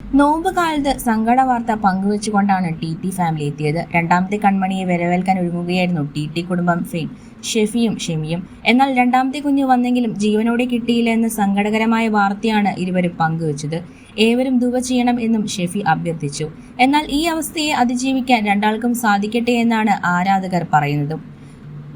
നോമ്പ് കാലത്ത് സങ്കട വാർത്ത പങ്കുവെച്ചുകൊണ്ടാണ് ടി ടി ഫാമിലി എത്തിയത്. രണ്ടാമത്തെ കൺമണിയെ വരവേൽക്കാൻ ഒരുങ്ങുകയായിരുന്നു ടി ടി കുടുംബം ഫെയിം ഷെഫിയും ഷെമിയും. എന്നാൽ രണ്ടാമത്തെ കുഞ്ഞ് വന്നെങ്കിലും ജീവനോടെ കിട്ടിയില്ല എന്ന സങ്കടകരമായ വാർത്തയാണ് ഇരുവരും പങ്കുവച്ചത്. ഏവരും ദുവ ചെയ്യണം എന്നും ഷെഫി അഭ്യർത്ഥിച്ചു. എന്നാൽ ഈ അവസ്ഥയെ അതിജീവിക്കാൻ രണ്ടാൾക്കും സാധിക്കട്ടെ എന്നാണ് ആരാധകർ പറയുന്നത്.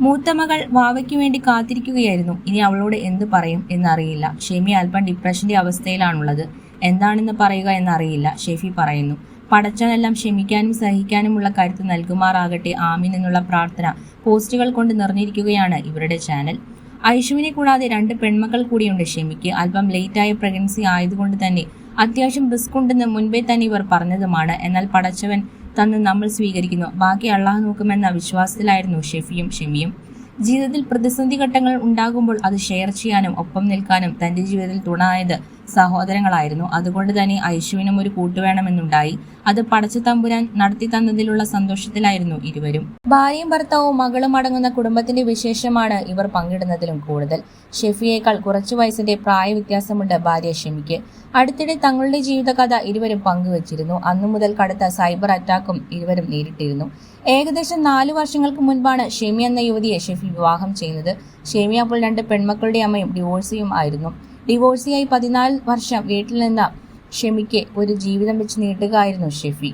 മൂത്ത മകൾ വാവയ്ക്ക് വേണ്ടി കാത്തിരിക്കുകയായിരുന്നു. ഇനി അവളോട് എന്ത് പറയും എന്നറിയില്ല. ഷെമി അല്പം ഡിപ്രഷന്റെ അവസ്ഥയിലാണുള്ളത്. എന്താണെന്ന് പറയുക എന്നറിയില്ല ഷെഫി പറയുന്നു. പടച്ചവനെല്ലാം ക്ഷമിക്കാനും സഹിക്കാനുമുള്ള കരുത്ത് നൽകുമാറാകട്ടെ ആമീൻ എന്നുള്ള പ്രാർത്ഥന പോസ്റ്റുകൾ കൊണ്ട് നിറഞ്ഞിരിക്കുകയാണ് ഇവരുടെ ചാനൽ. ഐഷുവിനെ കൂടാതെ രണ്ട് പെൺമക്കൾ കൂടിയുണ്ട് ഷെമിക്ക് അല്പം ലേറ്റായ പ്രഗ്നൻസി ആയതുകൊണ്ട് തന്നെ അത്യാവശ്യം റിസ്ക് ഉണ്ടെന്ന് മുൻപേ തന്നെ ഇവർ പറഞ്ഞതുമാണ്. എന്നാൽ പടച്ചവൻ തന്ന് നമ്മൾ സ്വീകരിക്കുന്നു. ബാക്കി അള്ളാഹ് നോക്കുമെന്ന വിശ്വാസത്തിലായിരുന്നു ഷെഫിയും ഷെമിയും. ജീവിതത്തിൽ പ്രതിസന്ധി ഘട്ടങ്ങൾ ഉണ്ടാകുമ്പോൾ അത് ഷെയർ ചെയ്യാനും ഒപ്പം നിൽക്കാനും തന്റെ ജീവിതത്തിൽ തുണായത് സഹോദരങ്ങളായിരുന്നു. അതുകൊണ്ട് തന്നെ ഐശുവിനും ഒരു കൂട്ടുവേണമെന്നുണ്ടായി അത് പടച്ചു തമ്പുരാൻ നടത്തി തന്നതിലുള്ള സന്തോഷത്തിലായിരുന്നു ഇരുവരും. ഭാര്യയും ഭർത്താവും മകളും അടങ്ങുന്ന കുടുംബത്തിന്റെ വിശേഷമാണ് ഇവർ പങ്കിടുന്നതിലും കൂടുതൽ. ഷെഫിയേക്കാൾ കുറച്ചു വയസ്സിന്റെ പ്രായ വ്യത്യാസമുണ്ട് ഭാര്യ ഷെമിക്ക്. അടുത്തിടെ തങ്ങളുടെ ജീവിതകഥ ഇരുവരും പങ്കുവച്ചിരുന്നു. അന്നു മുതൽ കടുത്ത സൈബർ അറ്റാക്കും ഇരുവരും നേരിട്ടിരുന്നു. ഏകദേശം നാലു വർഷങ്ങൾക്ക് മുൻപാണ് ഷെമി എന്ന യുവതിയെ ഷെഫി വിവാഹം ചെയ്യുന്നത്. ഷെമി അപ്പോൾ രണ്ട് പെൺമക്കളുടെ അമ്മയും ഡിവോഴ്സിയും ആയിരുന്നു. ഡിവോഴ്സിയായി പതിനാല് വർഷം വീട്ടിൽ നിന്ന് ഷെമിക്ക് ഒരു ജീവിതം വെച്ച് നീട്ടുകയായിരുന്നു ഷെഫി.